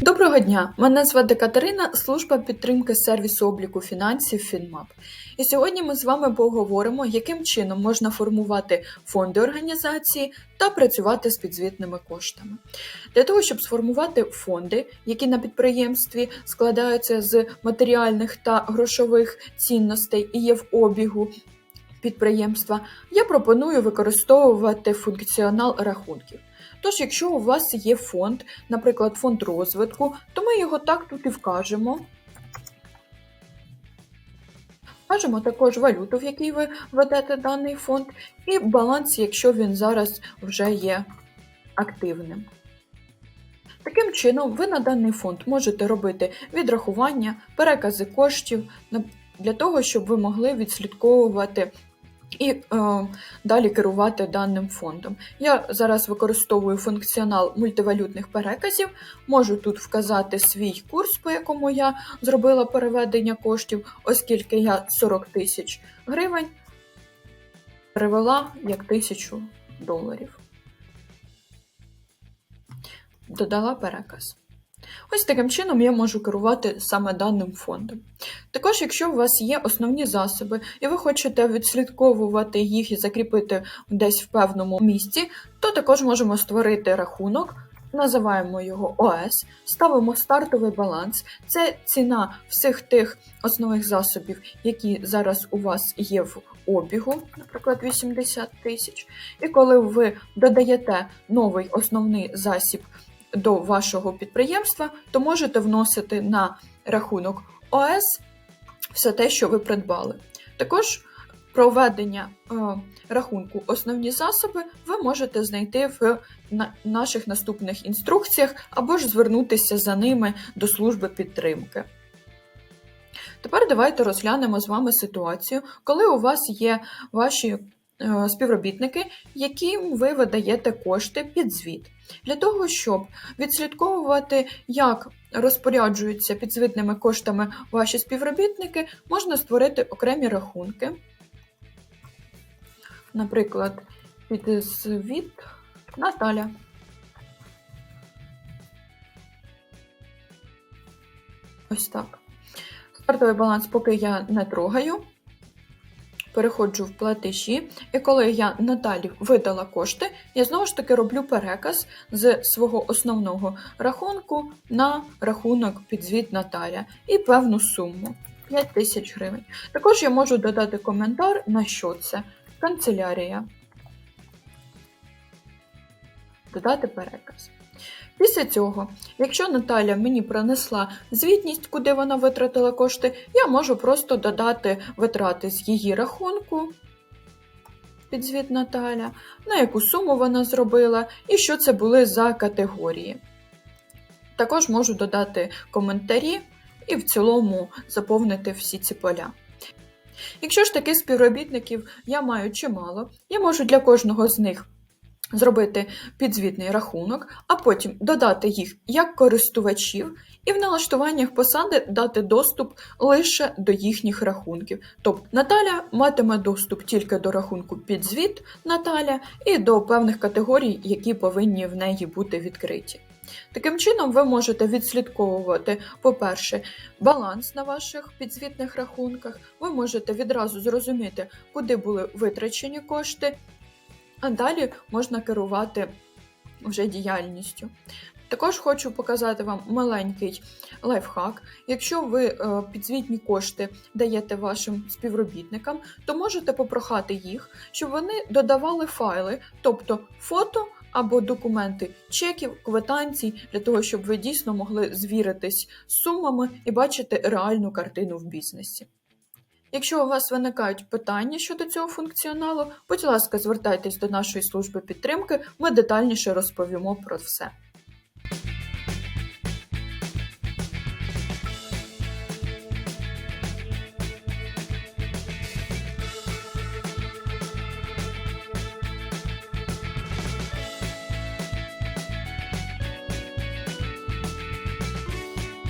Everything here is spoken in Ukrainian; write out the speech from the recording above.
Доброго дня! Мене звати Катерина, служба підтримки сервісу обліку фінансів FinMap. І сьогодні ми з вами поговоримо, яким чином можна формувати фонди організації та працювати з підзвітними коштами. Для того, щоб сформувати фонди, які на підприємстві складаються з матеріальних та грошових цінностей і є в обігу підприємства, я пропоную використовувати функціонал рахунків. Тож, якщо у вас є фонд, наприклад, фонд розвитку, то ми його так тут і вкажемо. Вкажемо також валюту, в якій ви ведете даний фонд, і баланс, якщо він зараз вже є активним. Таким чином, ви на даний фонд можете робити відрахування, перекази коштів для того, щоб ви могли відслідковувати і е, далі керувати даним фондом. Я зараз використовую функціонал мультивалютних переказів, можу тут вказати свій курс, по якому я зробила переведення коштів, оскільки я 40 тисяч гривень перевела як тисячу доларів. Додала переказ. Ось таким чином я можу керувати саме даним фондом. Також, якщо у вас є основні засоби, і ви хочете відслідковувати їх і закріпити десь в певному місці, то також можемо створити рахунок, називаємо його ОС, ставимо стартовий баланс. Це ціна всіх тих основних засобів, які зараз у вас є в обігу, наприклад, 80 тисяч. І коли ви додаєте новий основний засіб до вашого підприємства, то можете вносити на рахунок ОС все те, що ви придбали. Також проведення е, рахунку основні засоби ви можете знайти в на- наших наступних інструкціях або ж звернутися за ними до служби підтримки. Тепер давайте розглянемо з вами ситуацію, коли у вас є ваші співробітники, яким ви видаєте кошти під звіт. Для того, щоб відслідковувати, як розпоряджуються підзвітними коштами ваші співробітники, можна створити окремі рахунки. Наприклад, підзвіт Наталя. Ось так. Стартовий баланс поки я не трогаю. Переходжу в платежі, і коли я Наталі видала кошти, я знову ж таки роблю переказ з свого основного рахунку на рахунок підзвіт Наталя і певну суму 5 тисяч гривень. Також я можу додати коментар, на що це канцелярія. Додати переказ. Після цього, якщо Наталя мені принесла звітність, куди вона витратила кошти, я можу просто додати витрати з її рахунку, підзвіт Наталя, на яку суму вона зробила і що це були за категорії. Також можу додати коментарі і в цілому заповнити всі ці поля. Якщо ж таких співробітників я маю чимало, я можу для кожного з них зробити підзвітний рахунок, а потім додати їх як користувачів, і в налаштуваннях посади дати доступ лише до їхніх рахунків. Тобто Наталя матиме доступ тільки до рахунку підзвіт Наталя і до певних категорій, які повинні в неї бути відкриті. Таким чином, ви можете відслідковувати, по-перше, баланс на ваших підзвітних рахунках, ви можете відразу зрозуміти, куди були витрачені кошти, а далі можна керувати вже діяльністю. Також хочу показати вам маленький лайфхак. Якщо ви е, підзвітні кошти даєте вашим співробітникам, то можете попрохати їх, щоб вони додавали файли, тобто фото або документи чеків, квитанцій, для того, щоб ви дійсно могли звіритись з сумами і бачити реальну картину в бізнесі. Якщо у вас виникають питання щодо цього функціоналу, будь ласка, звертайтесь до нашої служби підтримки, ми детальніше розповімо про все.